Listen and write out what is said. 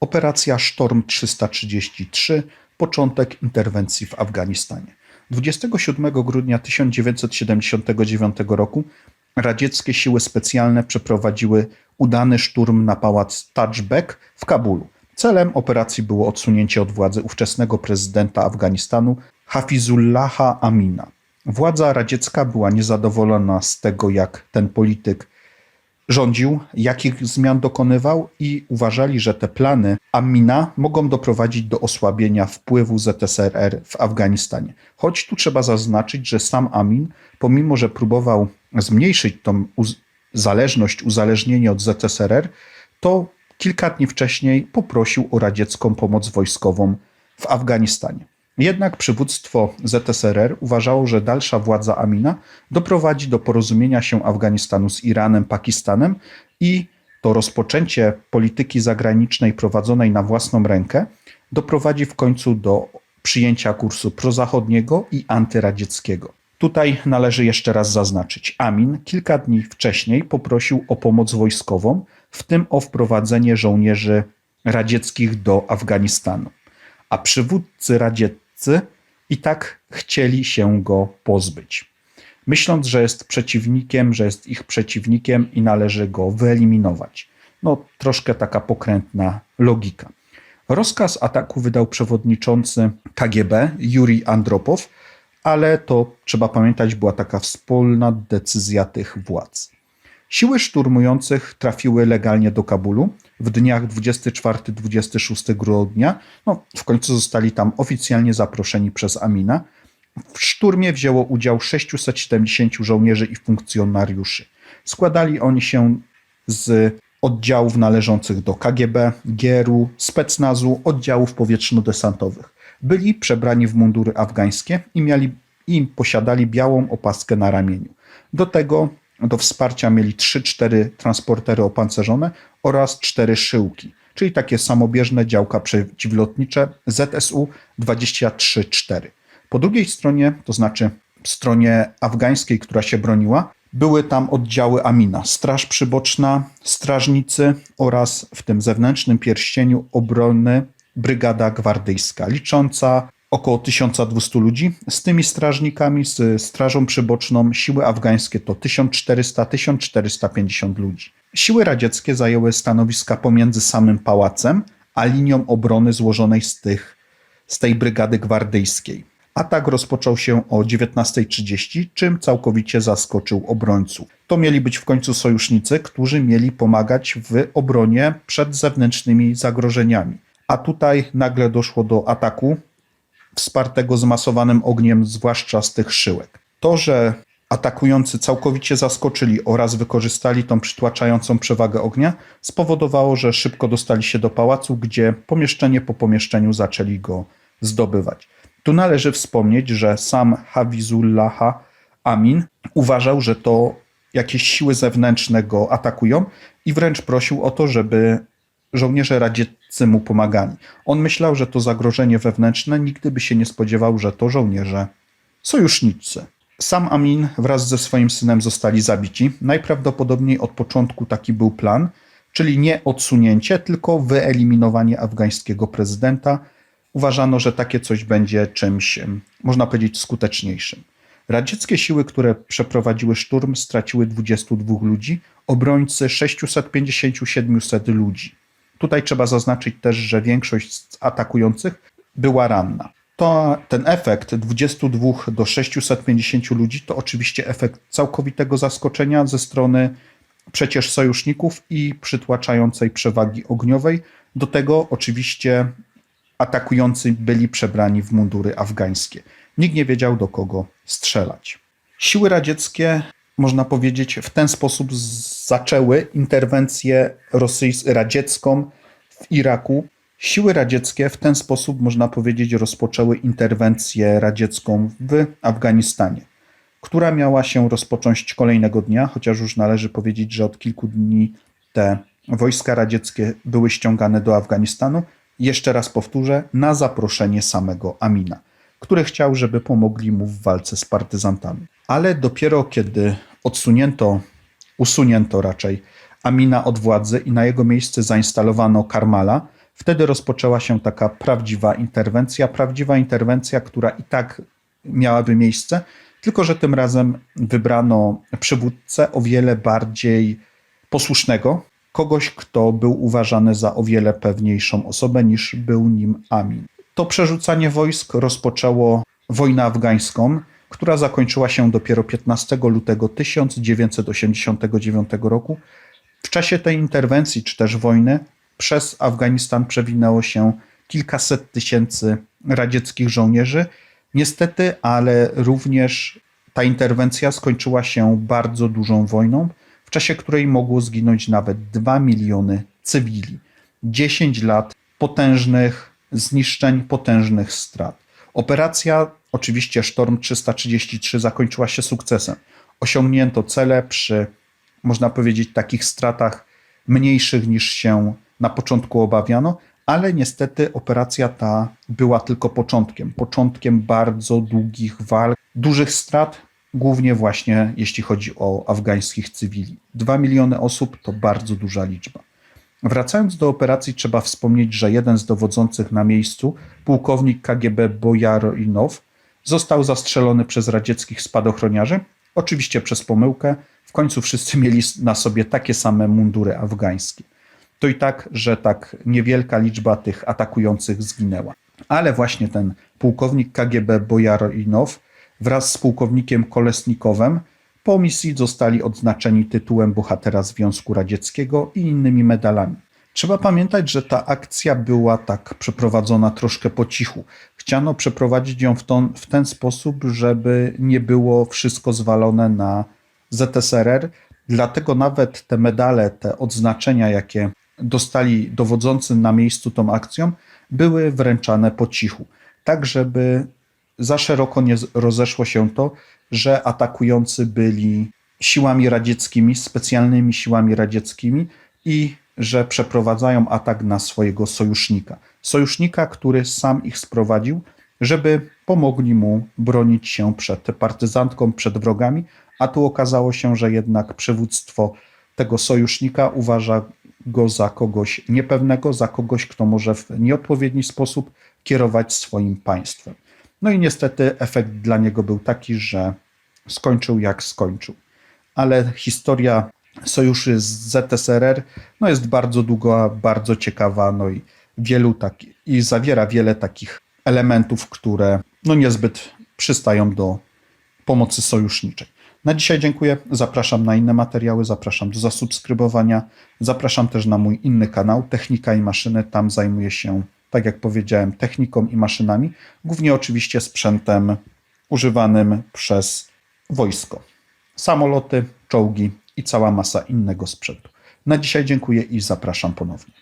Operacja Sztorm 333 początek interwencji w Afganistanie. 27 grudnia 1979 roku radzieckie siły specjalne przeprowadziły udany szturm na pałac Tajbek w Kabulu. Celem operacji było odsunięcie od władzy ówczesnego prezydenta Afganistanu Hafizullaha Amina. Władza radziecka była niezadowolona z tego, jak ten polityk rządził, jakich zmian dokonywał i uważali, że te plany Amina mogą doprowadzić do osłabienia wpływu ZSRR w Afganistanie. Choć tu trzeba zaznaczyć, że sam Amin, pomimo że próbował zmniejszyć tą uz- zależność, uzależnienie od ZSRR, to kilka dni wcześniej poprosił o radziecką pomoc wojskową w Afganistanie. Jednak przywództwo ZSRR uważało, że dalsza władza Amina doprowadzi do porozumienia się Afganistanu z Iranem, Pakistanem i to rozpoczęcie polityki zagranicznej prowadzonej na własną rękę doprowadzi w końcu do przyjęcia kursu prozachodniego i antyradzieckiego. Tutaj należy jeszcze raz zaznaczyć, Amin kilka dni wcześniej poprosił o pomoc wojskową, w tym o wprowadzenie żołnierzy radzieckich do Afganistanu a przywódcy i tak chcieli się go pozbyć. Myśląc, że jest przeciwnikiem, że jest ich przeciwnikiem i należy go wyeliminować. No, troszkę taka pokrętna logika. Rozkaz ataku wydał przewodniczący KGB Juri Andropow, ale to trzeba pamiętać, była taka wspólna decyzja tych władz. Siły szturmujących trafiły legalnie do Kabulu w dniach 24-26 grudnia. No, w końcu zostali tam oficjalnie zaproszeni przez Amina. W szturmie wzięło udział 670 żołnierzy i funkcjonariuszy. Składali oni się z oddziałów należących do KGB, GRU, specnazu, oddziałów powietrzno-desantowych. Byli przebrani w mundury afgańskie i, mieli, i posiadali białą opaskę na ramieniu. Do tego do wsparcia mieli 3-4 transportery opancerzone oraz 4 szyłki, czyli takie samobieżne działka przeciwlotnicze ZSU 23-4. Po drugiej stronie, to znaczy stronie afgańskiej, która się broniła, były tam oddziały Amina, Straż Przyboczna, strażnicy oraz w tym zewnętrznym pierścieniu obrony Brygada Gwardyjska, licząca około 1200 ludzi. Z tymi strażnikami, z Strażą Przyboczną, siły afgańskie to 1400-1450 ludzi. Siły radzieckie zajęły stanowiska pomiędzy samym pałacem, a linią obrony złożonej z, tych, z tej brygady gwardyjskiej. Atak rozpoczął się o 19.30, czym całkowicie zaskoczył obrońców. To mieli być w końcu sojusznicy, którzy mieli pomagać w obronie przed zewnętrznymi zagrożeniami. A tutaj nagle doszło do ataku, wspartego zmasowanym ogniem, zwłaszcza z tych szyłek. To, że atakujący całkowicie zaskoczyli oraz wykorzystali tą przytłaczającą przewagę ognia, spowodowało, że szybko dostali się do pałacu, gdzie pomieszczenie po pomieszczeniu zaczęli go zdobywać. Tu należy wspomnieć, że sam Hawizullaha Amin uważał, że to jakieś siły zewnętrzne go atakują i wręcz prosił o to, żeby żołnierze radzieccy mu pomagali. On myślał, że to zagrożenie wewnętrzne, nigdy by się nie spodziewał, że to żołnierze sojusznicy. Sam Amin wraz ze swoim synem zostali zabici. Najprawdopodobniej od początku taki był plan, czyli nie odsunięcie, tylko wyeliminowanie afgańskiego prezydenta. Uważano, że takie coś będzie czymś, można powiedzieć, skuteczniejszym. Radzieckie siły, które przeprowadziły szturm, straciły 22 ludzi, obrońcy 650-700 ludzi. Tutaj trzeba zaznaczyć też, że większość z atakujących była ranna. To, ten efekt 22 do 650 ludzi to oczywiście efekt całkowitego zaskoczenia ze strony przecież sojuszników i przytłaczającej przewagi ogniowej. Do tego oczywiście atakujący byli przebrani w mundury afgańskie. Nikt nie wiedział do kogo strzelać. Siły radzieckie, można powiedzieć, w ten sposób zaczęły interwencję radziecką w Iraku. Siły radzieckie w ten sposób, można powiedzieć, rozpoczęły interwencję radziecką w Afganistanie, która miała się rozpocząć kolejnego dnia, chociaż już należy powiedzieć, że od kilku dni te wojska radzieckie były ściągane do Afganistanu. Jeszcze raz powtórzę, na zaproszenie samego Amina, który chciał, żeby pomogli mu w walce z partyzantami. Ale dopiero kiedy odsunięto, usunięto raczej Amina od władzy i na jego miejsce zainstalowano Karmala, Wtedy rozpoczęła się taka prawdziwa interwencja, prawdziwa interwencja, która i tak miałaby miejsce, tylko że tym razem wybrano przywódcę o wiele bardziej posłusznego, kogoś, kto był uważany za o wiele pewniejszą osobę niż był nim Amin. To przerzucanie wojsk rozpoczęło wojnę afgańską, która zakończyła się dopiero 15 lutego 1989 roku. W czasie tej interwencji czy też wojny przez Afganistan przewinęło się kilkaset tysięcy radzieckich żołnierzy. Niestety, ale również ta interwencja skończyła się bardzo dużą wojną, w czasie której mogło zginąć nawet 2 miliony cywili. 10 lat potężnych zniszczeń, potężnych strat. Operacja, oczywiście Sztorm 333, zakończyła się sukcesem. Osiągnięto cele przy, można powiedzieć, takich stratach mniejszych niż się na początku obawiano, ale niestety operacja ta była tylko początkiem. Początkiem bardzo długich walk, dużych strat, głównie właśnie jeśli chodzi o afgańskich cywili. Dwa miliony osób to bardzo duża liczba. Wracając do operacji, trzeba wspomnieć, że jeden z dowodzących na miejscu, pułkownik KGB Bojarinow, został zastrzelony przez radzieckich spadochroniarzy, oczywiście przez pomyłkę. W końcu wszyscy mieli na sobie takie same mundury afgańskie. To i tak, że tak niewielka liczba tych atakujących zginęła. Ale właśnie ten pułkownik KGB Bojarinow wraz z pułkownikiem Kolesnikowem po misji zostali odznaczeni tytułem bohatera Związku Radzieckiego i innymi medalami. Trzeba pamiętać, że ta akcja była tak przeprowadzona troszkę po cichu. Chciano przeprowadzić ją w, ton, w ten sposób, żeby nie było wszystko zwalone na ZSRR. Dlatego nawet te medale, te odznaczenia, jakie dostali dowodzący na miejscu tą akcją, były wręczane po cichu. Tak, żeby za szeroko nie rozeszło się to, że atakujący byli siłami radzieckimi, specjalnymi siłami radzieckimi i że przeprowadzają atak na swojego sojusznika. Sojusznika, który sam ich sprowadził, żeby pomogli mu bronić się przed partyzantką, przed wrogami, a tu okazało się, że jednak przywództwo tego sojusznika uważa go za kogoś niepewnego, za kogoś, kto może w nieodpowiedni sposób kierować swoim państwem. No i niestety efekt dla niego był taki, że skończył jak skończył. Ale historia sojuszy z ZSRR no jest bardzo długa, bardzo ciekawa, no i wielu tak, i zawiera wiele takich elementów, które no niezbyt przystają do pomocy sojuszniczej. Na dzisiaj dziękuję. Zapraszam na inne materiały, zapraszam do zasubskrybowania. Zapraszam też na mój inny kanał Technika i Maszyny. Tam zajmuję się, tak jak powiedziałem, techniką i maszynami, głównie oczywiście sprzętem używanym przez wojsko. Samoloty, czołgi i cała masa innego sprzętu. Na dzisiaj dziękuję i zapraszam ponownie.